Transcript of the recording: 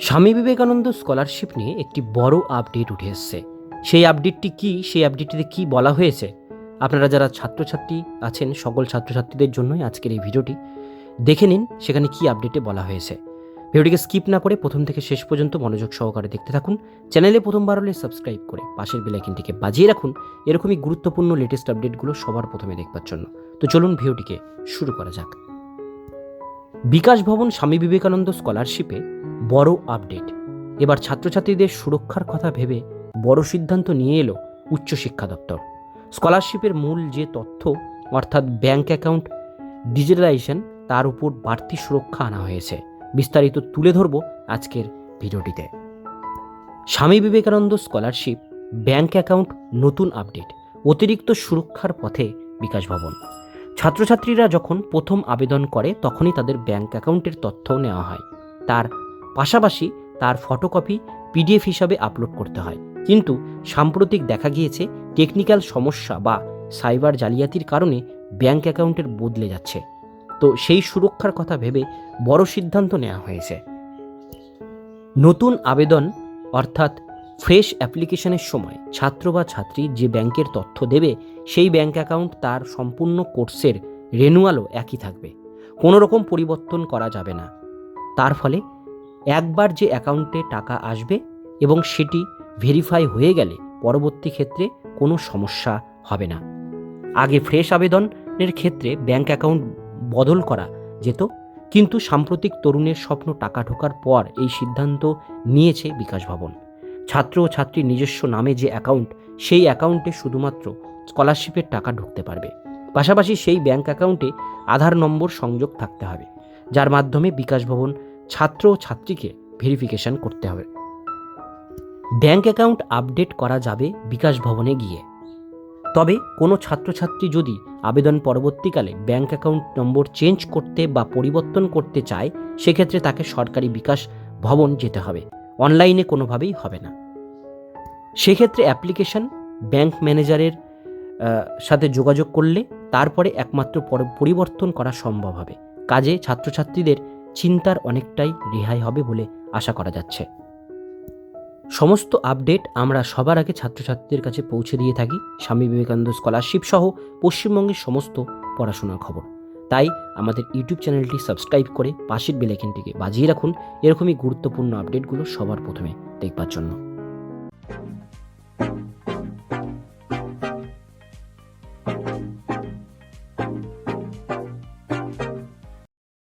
স্বামী বিবেকানন্দ স্কলারশিপ নিয়ে একটি বড় আপডেট উঠে এসছে। সেই আপডেটটি কি? সেই আপডেটটিতে কি বলা হয়েছে? আপনারা যারা ছাত্রছাত্রী আছেন, সকল ছাত্রছাত্রীদের জন্যই আজকের এই ভিডিওটি। দেখে নিন সেখানে কি আপডেটে বলা হয়েছে। ভিডিওটিকে স্কিপ না করে প্রথম থেকে শেষ পর্যন্ত মনোযোগ সহকারে দেখতে থাকুন। চ্যানেলে প্রথমবার হলে সাবস্ক্রাইব করে পাশের বেলাইকিনটিকে বাজিয়ে রাখুন। এরকমই গুরুত্বপূর্ণ লেটেস্ট আপডেটগুলো সবার প্রথমে দেখবার জন্য। তো চলুন ভিডিওটিকে শুরু করা যাক। বিকাশ ভবন স্বামী বিবেকানন্দ স্কলারশিপে বড় আপডেট। এবার ছাত্রছাত্রীদের সুরক্ষার কথা ভেবে বড় সিদ্ধান্ত নিয়ে এলো উচ্চশিক্ষা দপ্তর। স্কলারশিপের মূল যে তথ্য, অর্থাৎ ব্যাংক অ্যাকাউন্ট ডিজিটালাইজেশন, তার উপর বাড়তি সুরক্ষা আনা হয়েছে। বিস্তারিত তুলে ধরব আজকের ভিডিওটিতে। Swami Vivekananda scholarship, bank account, নতুন আপডেট, অতিরিক্ত সুরক্ষার পথে বিকাশ ভবন। ছাত্রছাত্রীরা যখন প্রথম আবেদন করে, তখনই তাদের ব্যাংক অ্যাকাউন্টের তথ্য নেওয়া হয়। তার পাশাপাশি তার ফটোকপি পিডিএফ হিসাবে আপলোড করতে হয়। কিন্তু সাম্প্রতিক দেখা গিয়েছে টেকনিক্যাল সমস্যা বা সাইবার জালিয়াতির কারণে ব্যাংক অ্যাকাউন্টের বদলে যাচ্ছে। তো সেই সুরক্ষার কথা ভেবে বড় সিদ্ধান্ত নেওয়া হয়েছে। নতুন আবেদন, অর্থাৎ ফ্রেশ অ্যাপ্লিকেশনের সময় ছাত্র বা ছাত্রী যে ব্যাংকের তথ্য দেবে, সেই ব্যাংক অ্যাকাউন্ট তার সম্পূর্ণ কোর্সের রেনুয়ালও একই থাকবে। কোনো রকম পরিবর্তন করা যাবে না। তার ফলে একবার যে অ্যাকাউন্টে টাকা আসবে এবং সেটি ভেরিফাই হয়ে গেলে পরবর্তী ক্ষেত্রে কোনো সমস্যা হবে না। আগে ফ্রেশ আবেদনের ক্ষেত্রে ব্যাংক অ্যাকাউন্ট বদল করা যেত, কিন্তু সাম্প্রতিক তরুণের স্বপ্ন টাকা ঢোকার পর এই সিদ্ধান্ত নিয়েছে বিকাশ ভবন। ছাত্র ও ছাত্রীর নিজস্ব নামে যে অ্যাকাউন্ট, সেই অ্যাকাউন্টে শুধুমাত্র স্কলারশিপের টাকা ঢুকতে পারবে। পাশাপাশি সেই ব্যাংক অ্যাকাউন্টে আধার নম্বর সংযোগ থাকতে হবে, যার মাধ্যমে বিকাশ ভবন ছাত্র ও ছাত্রীকে ভেরিফিকেশন করতে হবে। ব্যাংক অ্যাকাউন্ট আপডেট করা যাবে বিকাশ ভবনে গিয়ে। তবে কোনো ছাত্রছাত্রী যদি আবেদন পরবর্তীকালে ব্যাংক অ্যাকাউন্ট নম্বর চেঞ্জ করতে বা পরিবর্তন করতে চায়, সেক্ষেত্রে তাকে সরকারি বিকাশ ভবন যেতে হবে। অনলাইনে কোনোভাবেই হবে না। সেক্ষেত্রে অ্যাপ্লিকেশন ব্যাংক ম্যানেজারের সাথে যোগাযোগ করলে তারপরে একমাত্র পর- পরিবর্তন করা সম্ভব হবে। কাজে ছাত্রছাত্রীদের চিন্তার অনেকটাই রেহাই হবে বলে আশা করা যাচ্ছে। সমস্ত আপডেট আমরা সবার আগে ছাত্রছাত্রীদের কাছে পৌঁছে দিয়ে থাকি। স্বামী বিবেকানন্দ স্কলারশিপ সহ পশ্চিমবঙ্গের সমস্ত পড়াশোনার খবর। তাই আমাদের ইউটিউব চ্যানেলটি সাবস্ক্রাইব করে পাশের বেলাইকেনটিকে বাজিয়ে রাখুন। এরকমই গুরুত্বপূর্ণ আপডেটগুলো সবার প্রথমে দেখবার জন্য।